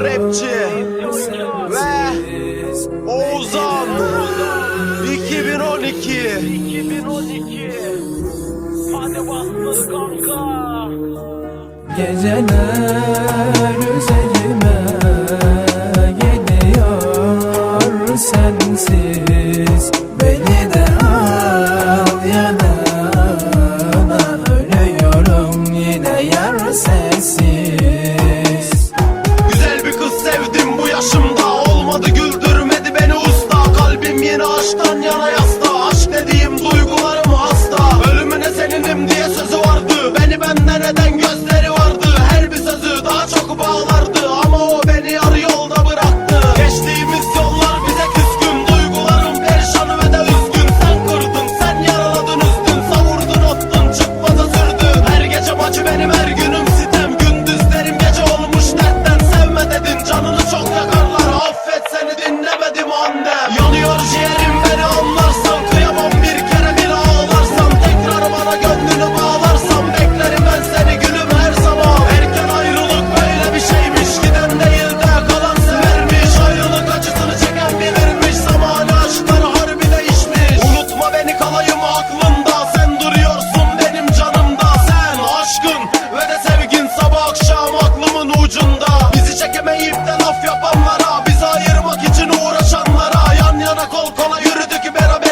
rapçi ve Oğuzhan 2012 2012 Geceler üzerime geliyor sensiz. Beni de al yanına ölüyorum yine yar sensiz laf yapanlara Bizi ayırmak için uğraşanlara Yan yana kol kola yürüdük beraber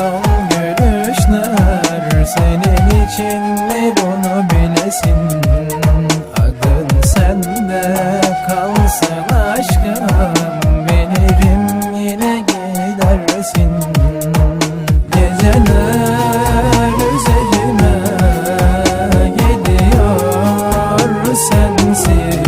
masal gülüşler Senin için mi bunu bilesin? Adın sende kalsın aşkım. Bilirim yine gidersin. Geceler üzerime gidiyor sensiz.